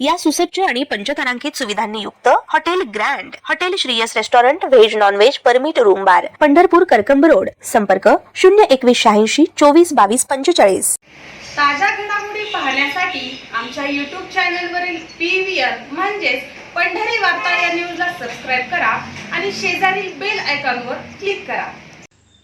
या सुसज्ज आणि पंचतारांकित सुविधांनी युक्त hotel grand hotel Shreeyas restaurant veg non veg permit room bar Pandharpur Karkamb road. संपर्क शून्य एकवीस शहाऐंशी चोवीस बावीस पंचेचाळीस. ताज्या घडामोडी पाहण्यासाठी आमच्या यूट्यूब चॅनलवरील पी व्ही आर म्हणजेच पंढरी वार्ता या न्यूजला सबस्क्राईब करा आणि शेजारील बेल आयकॉनवर क्लिक करा.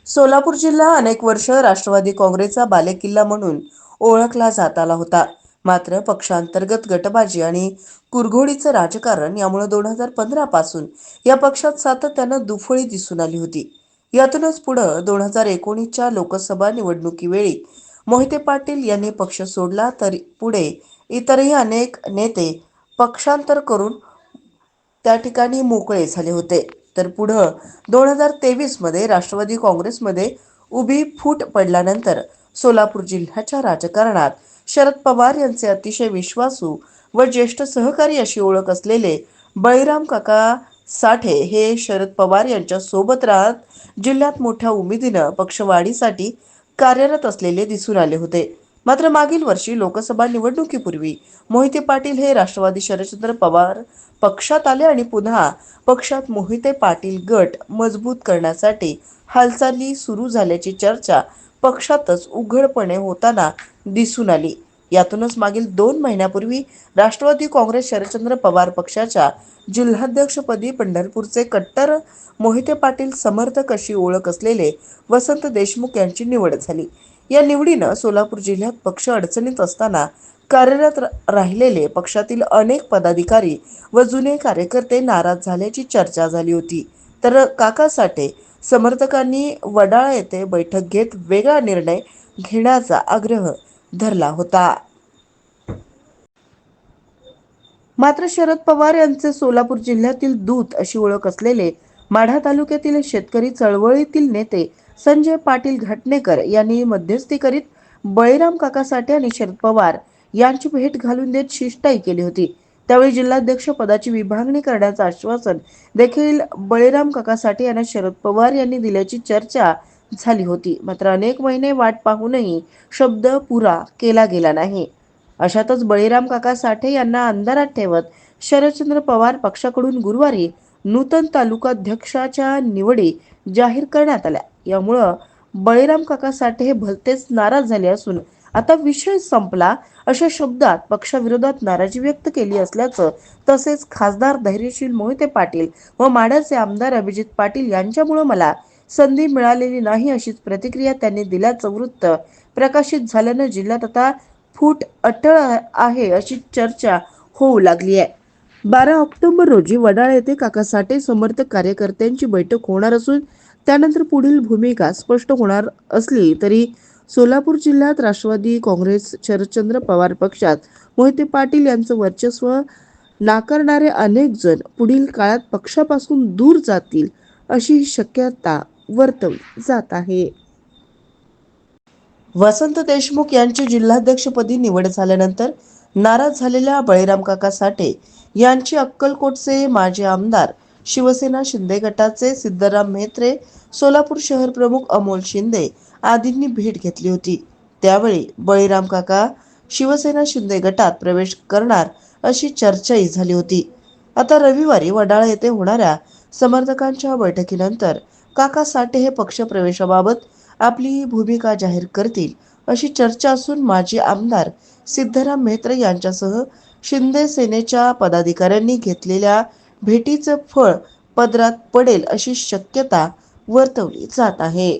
सोलापूर जिल्हा अनेक वर्ष राष्ट्रवादी काँग्रेसचा बालेकिल्ला म्हणून ओळखला जात आला होता. मात्र पक्षांतर्गत गटबाजी आणि कुरघोडीचं राजकारण यामुळे दोन हजार पंधरापासून या पक्षात सातत्यानं दुफळी दिसून आली होती. यातूनच पुढं दोन हजार एकोणीसच्या लोकसभा निवडणुकीवेळी मोहिते पाटील यांनी पक्ष सोडला तरी पुढे इतरही अनेक नेते पक्षांतर करून त्या ठिकाणी मोकळे झाले होते. तर पुढं दोन हजार तेवीसमध्ये राष्ट्रवादी काँग्रेसमध्ये उभी फूट पडल्यानंतर सोलापूर जिल्ह्याच्या राजकारणात शरद पवार यांचे अतिशय विश्वासू व ज्येष्ठ सहकारी अशी ओळख असलेले बळीराम काका साठे हे शरद पवार यांच्या सोबत राहत जिल्ह्यात मोठ्या उमेदीनं पक्षवाढीसाठी कार्यरत असलेले दिसून आले होते. मात्र मागील वर्षी लोकसभा निवडणुकीपूर्वी मोहिते पाटील हे राष्ट्रवादी शरदचंद्र पवार पक्षात आले आणि पुन्हा पक्षात मोहिते पाटील गट मजबूत करण्यासाठी हालचाली सुरू झाल्याची चर्चा पक्षातच उघडपणे होताना दिसून आली. यातूनच मागील दोन महिन्यापूर्वी राष्ट्रवादी काँग्रेस शरदचंद्र पवार पक्षाच्या जिल्हाध्यक्षपदी पंढरपूरचे कट्टर मोहिते पाटील समर्थक अशी ओळख असलेले वसंत देशमुख यांची निवड झाली. या निवडीनं सोलापूर जिल्ह्यात पक्ष अडचणीत असताना कार्यरत राहिलेले पक्षातील अनेक पदाधिकारी व जुने कार्यकर्ते नाराज झाल्याची चर्चा झाली होती. तर काका साठे समर्थकांनी वडाळ येथे बैठक घेत वेगळा निर्णय घेण्याचा आग्रह धरला होता. मात्र शरद पवार यांचे सोलापूर जिल्ह्यातील दूत अशी ओळख असलेले माढा तालुक्यातील शेतकरी चळवळीतील नेते संजय पाटील घाटणेकर यांनी मध्यस्थी करीत बळीराम काका साठे आणि शरद पवार यांची भेट घालून देत शिष्टाई केली होती. त्यावेळी जिल्हाध्यक्ष पदाची विभागणी करण्याचं आश्वासन देखील बळीराम काका साठे यांना शरद पवार यांनी दिल्याची चर्चा झाली होती. मात्र अनेक महिने वाट पाहूनही शब्द पुरा केला गेला नाही. अशातच बळीराम काका साठे यांना अंधारात ठेवत शरदचंद्र पवार पक्षाकडून गुरुवारी नूतन तालुकाध्यक्षाच्या निवडी जाहीर करण्यात आल्या. यामुळं बळीराम काका साठे हे भलतेच नाराज झाले असून आता विषय संपला अशा शब्दात पक्षाविरोधात नाराजी व्यक्त केली असल्याचं तसेच खासदार धैर्यशील मोहिते पाटील व माड्याचे आमदार अभिजित पाटील यांच्यामुळं मला संधी मिळालेली नाही अशीच प्रतिक्रिया त्यांनी दिल्याचं वृत्त प्रकाशित झाल्यानं जिल्ह्यात आता फूट अटळ आहे अशी चर्चा होऊ लागली आहे. बारा ऑक्टोबर रोजी वडाळ येथे काका साठे समर्थक कार्यकर्त्यांची बैठक होणार असून त्यानंतर पुढील भूमिका स्पष्ट होणार असली तरी सोलापूर जिल्ह्यात राष्ट्रवादी काँग्रेस शरदचंद्र पवार पक्षात मोहिते पाटील यांचं वर्चस्व नाकारणारे अनेक जण पुढील काळात पक्षापासून दूर जातील अशी शक्यता वर्तवली जात आहे. वसंत देशमुख यांची जिल्हाध्यक्षपदी निवड झाल्यानंतर नाराज झालेल्या बळीराम काका साठे यांची अक्कलकोटचे माजी आमदार शिवसेना शिंदे गटाचे सिद्धराम म्हेत्रे सोलापूर शहर प्रमुख अमोल शिंदे आदींनी भेट घेतली होती. त्यावेळी बळीराम काका शिवसेना शिंदे गटात प्रवेश करणार अशी चर्चाही झाली होती. आता रविवारी वडाळा येथे होणाऱ्या समर्थकांच्या बैठकीनंतर काका साठे हे पक्ष प्रवेशाबाबत आपली भूमिका जाहीर करतील अशी चर्चा असून माजी आमदार सिद्धराम मेहत्रे यांच्यासह शिंदे सेनेच्या पदाधिकाऱ्यांनी घेतलेल्या भेटीचं फळ पदरात पडेल अशी शक्यता वर्तवली जात आहे.